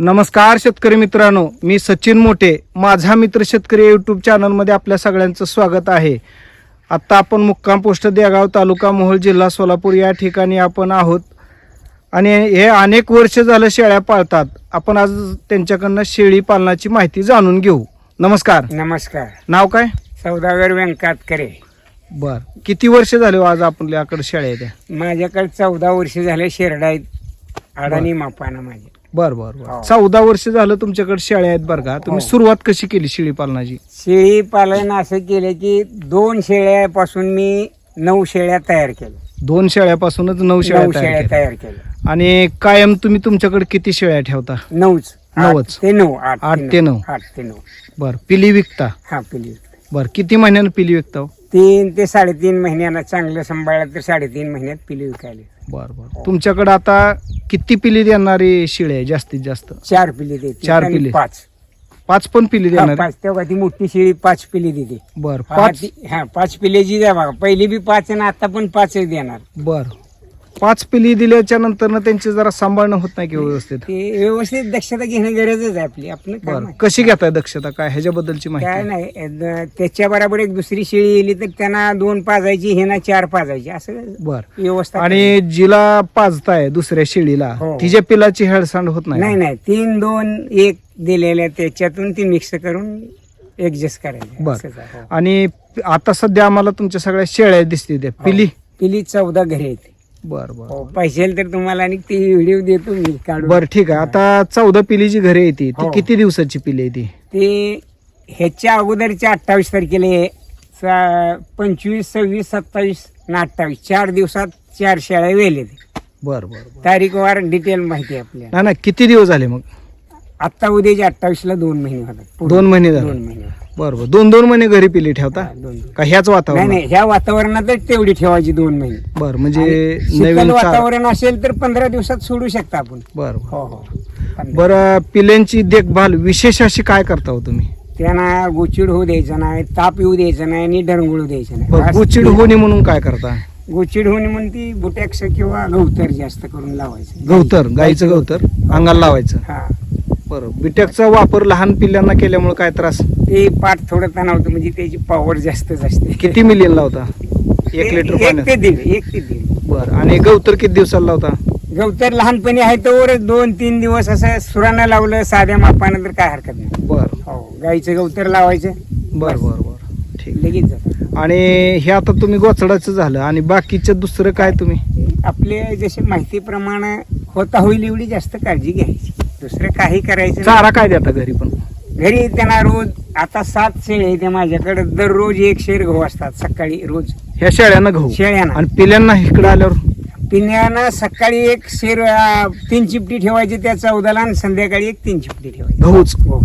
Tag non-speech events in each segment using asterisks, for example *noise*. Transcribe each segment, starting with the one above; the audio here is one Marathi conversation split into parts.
नमस्कार शेतकरी मित्रांनो मी सचिन मोठे माझा मित्र शेतकरी यूट्यूब चॅनलमध्ये आपल्या सगळ्यांचं स्वागत आहे. आत्ता आपण मुक्काम पोस्ट देगाव तालुका मोहोळ जिल्हा सोलापूर या ठिकाणी आपण आहोत. आणि हे अनेक वर्ष झालं शेळ्या पाळतात. आपण आज त्यांच्याकडनं शेळी पालनाची माहिती जाणून घेऊ. नमस्कार. नमस्कार. नाव काय? सौदागर व्यंकातकरे बर. किती वर्ष झाले हो आज आपल्याकडे शेळ्या आहेत? माझ्याकडे चौदा वर्ष झाले शेरडा आहेत. अडाणी मापाना माझे. बर बर बर हो. चौदा वर्ष झालं तुमच्याकडे शेळ्या आहेत बरं का तुम्ही हो. सुरुवात कशी केली शेळी पालनाची शेळी पालन असं केलं की दोन शेळ्यापासून मी नऊ शेळ्या तयार केल्या दोन शेळ्यापासूनच नऊ शेळ्या नऊ तयार शेळ्या केल्या. तयार केल्या आणि कायम तुम्ही तुमच्याकडे किती शेळ्या ठेवता नऊच नऊच. ते नऊ आठ आठ ते नऊ. आठ ते नऊ बर पिली विकता हा पिली बर किती महिन्यानं पिली विकता हो? तीन ते साडेतीन महिन्यानं चांगलं सांभाळलं तर साडेतीन महिन्यात पिली विकायला बर बर. तुमच्याकडे आता किती पिली देणारी शिळे आहे जास्तीत जास्त? चार पिली देते चार आणि पिली. पाच. पाच पण पिली हा, देणार पाच. तेव्हा ती मोठी शेळी पाच पिली देते. बर हा, पाच? ती- हा पाच पिलेची द्या बघा. पहिली बी पाच आहे ना आता पण पाच देणार. बर. पाच पिली दिल्याच्या नंतर ना त्यांचे जरा सांभाळणं होत नाही की व्यवस्थित? ते व्यवस्थित दक्षता घेणं गरजच आहे आपली. आपण बर. कशी घेताय दक्षता? काय ह्याच्याबद्दलची काय माहिती नाही. त्याच्या बरोबर एक दुसरी शेळी येली तर त्यांना दोन पाजायची हे ना चार पाजायची. असं बर. व्यवस्था आणि जिला पाजताय दुसऱ्या शेळीला हो. तिच्या पिलाची हेळसांड होत नाही? नाही नाही. तीन दोन एक दिलेल्या त्याच्यातून ती मिक्स करून ऍडजस्ट करायची. बर. असंच आहे, हो. आणि आता सध्या आम्हाला तुमच्या सगळ्या शेळ्या दिसते त्या पिली? पिली चौदा घरी येते बर बर. हो पाहिजे तर तुम्हाला आणि ती व्हिडिओ देतो मी काढून. बर ठीक आहे. आता चौदा पिली जी घरी येते ती. हो. किती दिवसाची पिली आहे ती? ते ह्याच्या अगोदरच्या अठ्ठावीस तारखेला हे सा- पंचवीस सव्वीस सत्तावीस आणि अठ्ठावीस. चार दिवसात चार शेळ्या वेले बर बर बर. तारीख वार डिटेल माहिती आहे आपल्याला. नाही नाही किती दिवस झाले मग? आता उद्याच्या अठ्ठावीस ला दोन महिने होतात. दोन महिने झाले. दोन महिने. बर बर दोन दोन महिने घरी पिली ठेवता? हा, दोन का ह्याच नाही वातावरण नाही ह्या वातावरणातच तेवढी ठेवायची दोन महिने. बर म्हणजे शीतल नवीन चा- वातावरण असेल तर पंधरा दिवसात सोडू शकता आपण. बर बर. हो हो. पंधरा. बर पिल्यांची देखभाल विशेष अशी काय करता हो तुम्ही? त्यांना गोचिड होऊ द्यायचं नाही ताप येऊ द्यायचं नाही आणि डरंगुळू द्यायचं नाही. बर गुचिड होणे म्हणून काय करता? गोचिड होणे म्हणून ती बुटॅक्स किंवा गवतर जास्त करून लावायचं. गवतर गाईचं गवतर? अंगाला लावायचं? हा. बरं. बिटॅकचा वापर लहान पिल्लांना केल्यामुळे काय त्रास? ते पाठ थोडं तणावतं म्हणजे त्याची पॉवर जास्तच असते. किती मिलियन लावता? एक लिटर एक ते पाण्यात? दीड एक ते दीड. बर. आणि गवतर किती दिवसाला लावता? गवतर लहानपणी आहे तर दोन तीन दिवस असं सुरानं लावलं साध्या मापानं तर काय हरकत नाही. बर. हो गाईचं गवतर लावायचं. बर बर बर. ठीक. लगेच जातं. आणि हे आता तुम्ही गोचडाचं झालं आणि बाकीचं दुसरं काय तुम्ही? आपले जसे माहितीप्रमाणे होता होईल एवढी जास्त काळजी घ्यायची. दुसरं काही करायचं नाही. चारा काय देता घरी पण? घरी त्यांना रोज आता सात शेळे आहेत माझ्याकडे. दररोज एक शेर गहू असतात सकाळी रोज. ह्या शेळ्यांना गहू? शेळ्यांना. आणि पिल्यांना इकडे आल्यावर? पिण्यानं सकाळी एक शेर अं, तीन चिपटी ठेवायची त्या चौदाला आणि संध्याकाळी एक तीन चिपटी ठेवायची. गहूच? हो.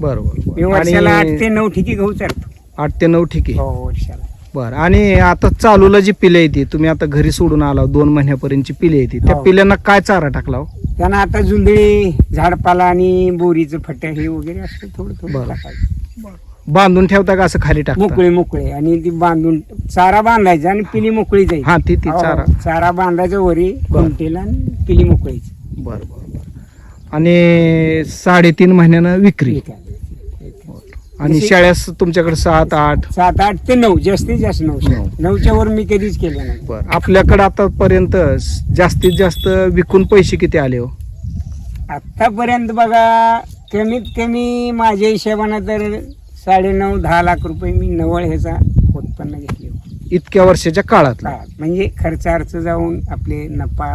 बर मी बर. वर्षाला आठ आणि ते नऊ ठिकी गहू चालतो. आठ ते नऊ ठीक? आहे हो वर्षाला बर. आणि आता चालूला जी पिले येते तुम्ही आता घरी सोडून आला दोन महिन्यापर्यंतची पिले येते त्या हो. पिल्यांना काय चारा टाकला हो? त्यांना आता जुंधळी झाडपाला आणि बोरीचं फट हे वगैरे असतं थोडं थोडं बरं. टाकायचं. बांधून ठेवता का असं खाली टाकता? मोकळे मोकळे. आणि ती बांधून चारा बांधायचा आणि पिली मोकळी जायची. हा ती ती हो, चारा. चारा बांधायचं वरी बरं. कुंटेला आणि पिली मोकळीची. बर बर बर. आणि साडेतीन महिन्यानं विक्री. विकायला. आणि शाळ्यास तुमच्याकडे सात आठ? सात आठ ते नऊ जास्तीत जास्त नऊ नऊ. नऊच्या वर मी कधीच केलं नाही. बर. आपल्याकडे आतापर्यंत जास्तीत जास्त विकून पैसे किती आले हो? आतापर्यंत बघा कमीत कमी माझ्या हिशोबानं तर साडे नऊ दहा लाख रुपये मी नवळ ह्याचा उत्पन्न घेतले इतक्या वर्षाच्या काळात म्हणजे खर्च अर्च जाऊन आपले नफा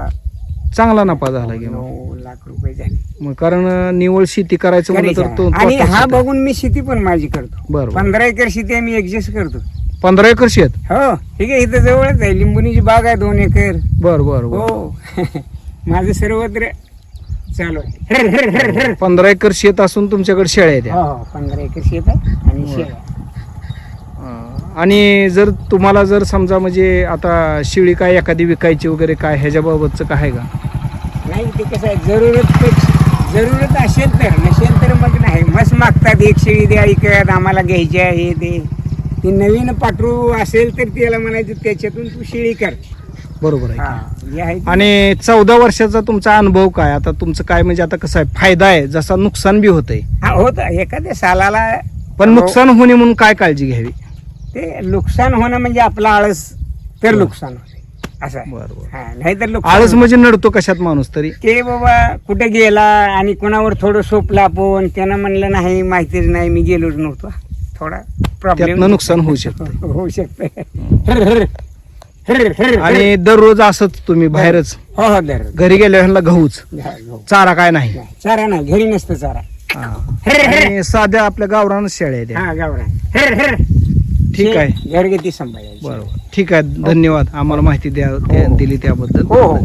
चांगला नफा झाला की मग. नऊ लाख रुपये झाले. मग कारण अं, निव्वळ शेती करायचं म्हणलं तर तो आणि तोटाच हा होता. बघून मी शेती पण माझी करतो. बरं बरं. पंधरा एकर शेती आम्ही ऍडजस्ट करतो. पंधरा एकर शेत? हो ठीक आहे इथं जवळच आहे. लिंबुनीची बाग आहे दोन एकर. बर बर बर. हो. *laughs* माझं सर्वत्र चालू आहे. पंधरा एकर शेत असून तुमच्याकडे शेळ्या आहेत हो हो पंधरा एकर शेत आहे आणि. शेळ्या आणि जर तुम्हाला जर समजा म्हणजे आता शिळी काय एखादी विकायची वगैरे काय ह्याच्याबाबतचं काय आहे का? नाही ते कसं आहे जरूरत जरूरत असेल तर नसेल तर मग नाही. मस्त मागतात एक शेळी द्या ऐकत आम्हाला घ्यायची आहे हे ते. ते नवीन पाठरू असेल तर त्याला म्हणायचं त्याच्यातून तू शेळी कर. बरोबर आहे. हा जे आहे ते- आणि चौदा वर्षाचा तुमचा अनुभव काय? आता तुमचं काय म्हणजे आता कसं आहे? फायदा आहे जसा नुकसान बी होतंय. हा होत. एखाद्या सालाला पण नुकसान होणे म्हणून काय काळजी घ्यावी? ते नुकसान होणं म्हणजे आपलं आळस तर नुकसान होते. असं आहे. बरोबर हा नाहीतर नुकसान आळस म्हणजे नडतो कशात माणूस तरी? ते बाबा कुठे गेला आणि कोणावर थोडं सोपला आपण त्यानं म्हणलं नाही माहितीच नाही मी गेलोच नव्हतो. थोडा प्रॉब्लेम नुकसान होऊ शकतं. *laughs* होऊ शकतं. आणि दररोज असंच तुम्ही बाहेरच? हो हो दर घरी गेल्यावर गहूच. चारा काय नाही? नाही, चारा नाही. घरी नसतं चारा. हा. आणि साध्या आपल्या गावरान शेळ्या आहेत या. हा गावरा. ठीक आहे. घरगुती सांभाळायची बरोबर. ठीक आहे. धन्यवाद. आम्हाला माहिती द्या द्या- दिली त्याबद्दल. हो हो.